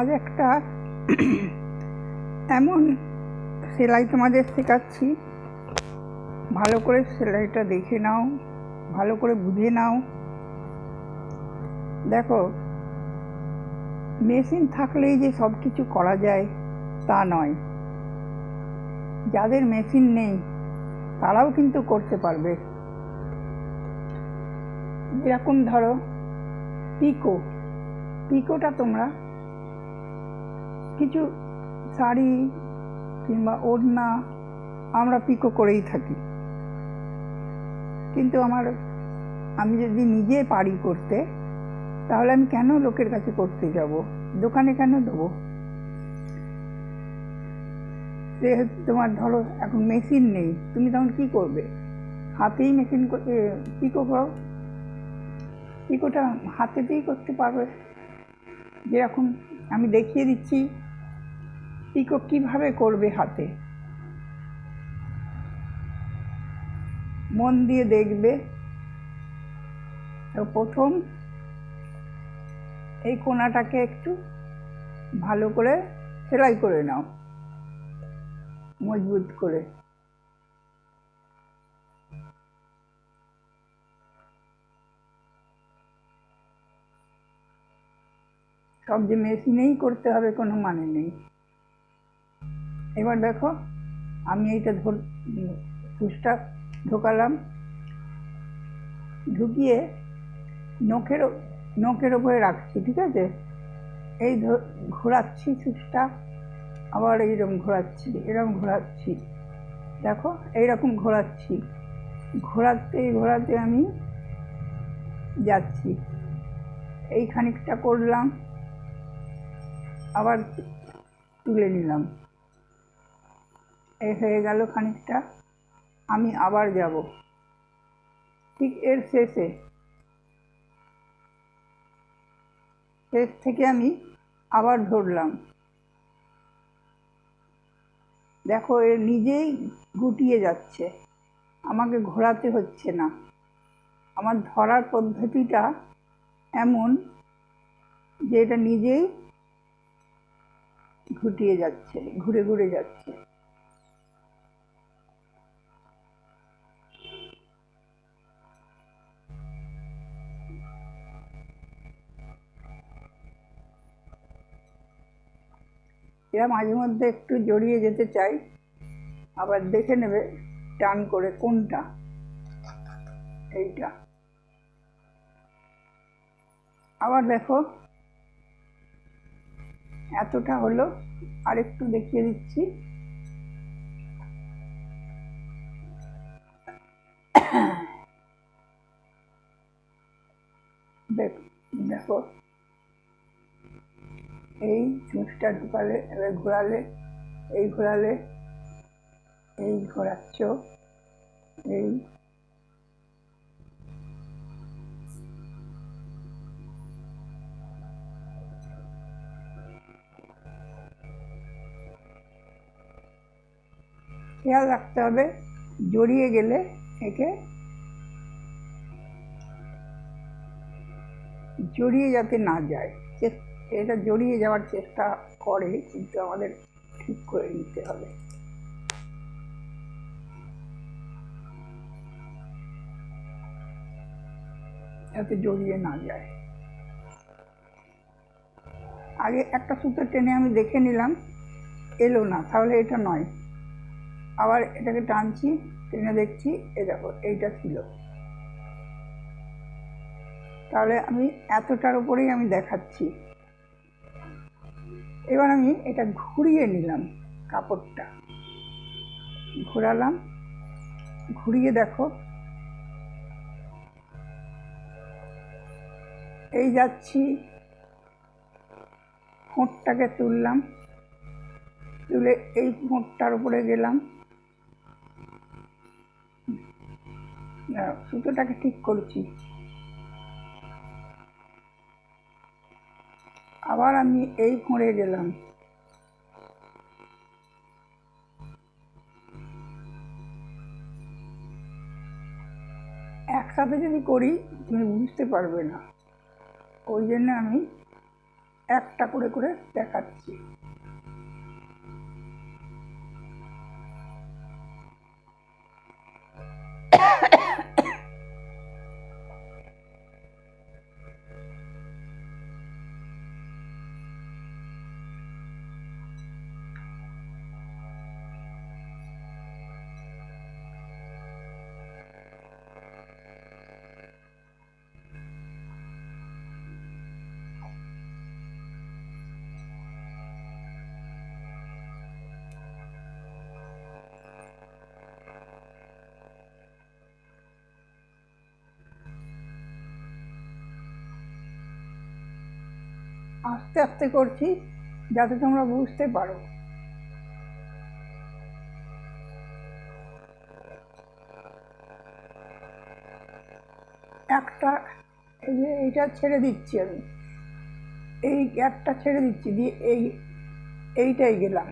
আজ একটা এমন সেলাই তোমাদের শেখাচ্ছি। ভালো করে সেলাইটা দেখে নাও, ভালো করে বুঝে নাও। দেখো, মেশিন থাকলেই যে সব কিছু করা যায় তা নয়। যাদের মেশিন নেই, তারাও কিন্তু করতে পারবে। যেরকম ধরো, পিকো, পিকোটা তোমরা কিছু শাড়ি কিংবা ওড়না আমরা পিকো করেই থাকি। কিন্তু আমার, আমি যদি নিজে পারি করতে, তাহলে আমি কেন লোকের কাছে করতে যাব? দোকানে কেন দেবো? যেহেতু তোমার ধরো এখন মেশিন নেই, তুমি তখন কি করবে? হাতেই মেশিন পিকো করো। পিকোটা হাতেতেই করতে পারবে। যেরকম আমি দেখিয়ে দিচ্ছি পিকো কীভাবে করবে হাতে? মন দিয়ে দেখবে। তো প্রথম এই কোনাটাকে একটু ভালো করে সেলাই করে নাও। মজবুত করে। সব যে মেশিনেই করতে হবে কোনো মানে নেই। এবার দেখো, আমি এইটা ধর সুচটা ঢোকালাম। ঢুকিয়ে নখের নখের ওপরে রাখছি, ঠিক আছে? এই ঘোরাচ্ছি সুচটা আবার এইরকম ঘোরাচ্ছি, এরকম ঘোরাচ্ছি। দেখো, এইরকম ঘোরাচ্ছি। ঘোরাতে ঘোরাতে আমি যাচ্ছি। এই খানিকটা করলাম, আবার তুলে নিলাম। এই হয়ে গেল খানিকটা, আমি আবার যাব। ঠিক এর শেষে। শেষ থেকে আমি আবার ধরলাম। দেখো এর নিজেই গুটিয়ে যাচ্ছে। আমাকে ঘোরাতে হচ্ছে না। আমার ধরার পদ্ধতিটা এমন যে এটা নিজেই ঘুটিয়ে যাচ্ছে, ঘুরে ঘুরে যাচ্ছে। এরা মাঝে মধ্যে একটু জড়িয়ে যেতে চাই আবার দেখে নেবে টান করে কোনটা। এইটা। আবার দেখো। এতটা হলো। আর একটু দেখিয়ে দিচ্ছি। দেখো। এই চুঁচটা ঢুকালে, এবার ঘোরালে, এই ঘোরালে, এই ঘোরাচ্ছ, এই। খেয়াল রাখতে হবে, জড়িয়ে গেলে একে জড়িয়ে যাতে না যায়। এটা জড়িয়ে যাওয়ার চেষ্টা করে, কিন্তু আমাদের ঠিক করে নিতে হবে। যাতে জড়িয়ে না যায়। আগে একটা সুতো টেনে আমি দেখে নিলাম, এলো না, তাহলে এটা নয়। আবার এটাকে টানছি, টেনে দেখছি, এ দেখো, এইটা ছিল। তাহলে আমি এতটার উপরেই আমি দেখাচ্ছি। এবার আমি এটা ঘুরিয়ে নিলাম কাপড়টা। ঘোরালাম। ঘুরিয়ে দেখো। এই যাচ্ছি। ফোঁটটাকে তুললাম। তুলে এই ফোঁটটার উপরে গেলাম। সুতোটাকে ঠিক করছি। আবার আমি এই ফোঁড়ে গেলাম। একসাথে যদি করি, তুমি বুঝতে পারবে না। ওই জন্য আমি একটা করে করে দেখাচ্ছি। আস্তে আস্তে করছি যাতে তোমরা বুঝতে পারো। একটা এই যে এইটা ছেড়ে দিচ্ছি আমি। এই একটা ছেড়ে দিচ্ছি দিয়ে এই, এইটাই গেলাম।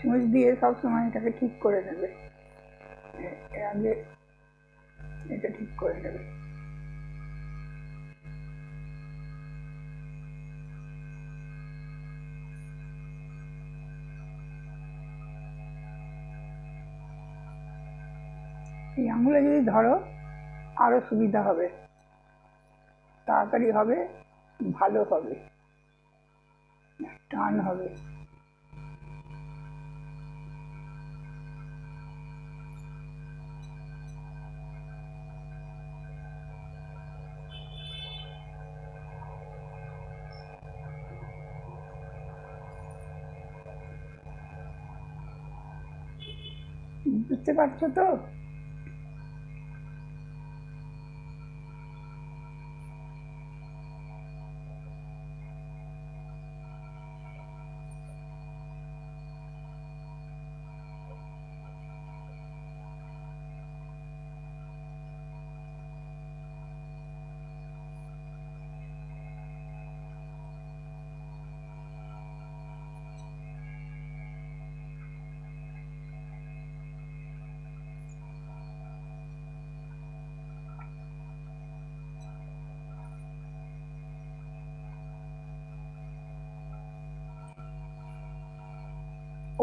ছুঁচ দিয়ে সবসময় এটাকে ঠিক করে নেবে। আগে এটা ঠিক করে নেবে। এই আঙুলে যদি ধরো, আরও সুবিধা হবে। তাড়াতাড়ি হবে, ভালো হবে। টান হবে। বুঝতে পারছ তো?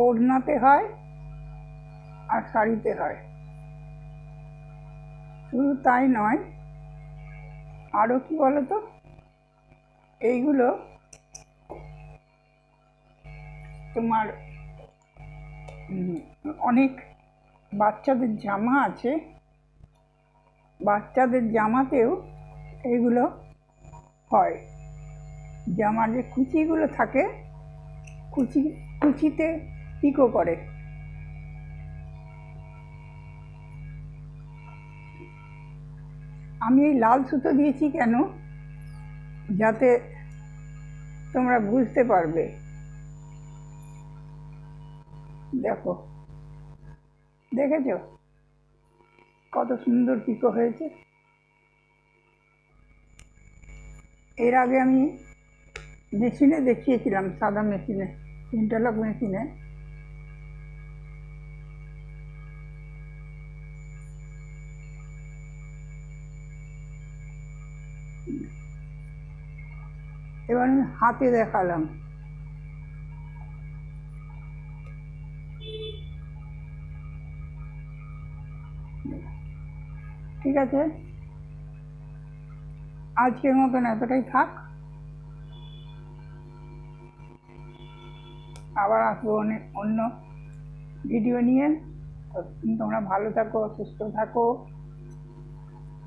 ওড়নাতে হয় আর শাড়িতে হয়। শুধু তাই নয় আরও কি বলো তো এইগুলো তোমার অনেক বাচ্চাদের জামা আছে। বাচ্চাদের জামাতেও এইগুলো হয়। জামার যে কুচিগুলো থাকে, কুচি, কুচিতে পিকো করে। আমি এই লাল সুতো দিয়েছি কেন? যাতে তোমরা বুঝতে পারবে। দেখো। দেখেছ? কত সুন্দর পিকো হয়েছে। এর আগে আমি মেশিনে দেখিয়েছিলাম, সাদা মেশিনে ইন্টারলক মেশিনে এবার আমি হাতে দেখালাম। ঠিক আছে? আজকের মতন এতটাই থাক। আবার আসব অনেক অন্য ভিডিও নিয়ে। তোমরা ভালো থাকো, সুস্থ থাকো।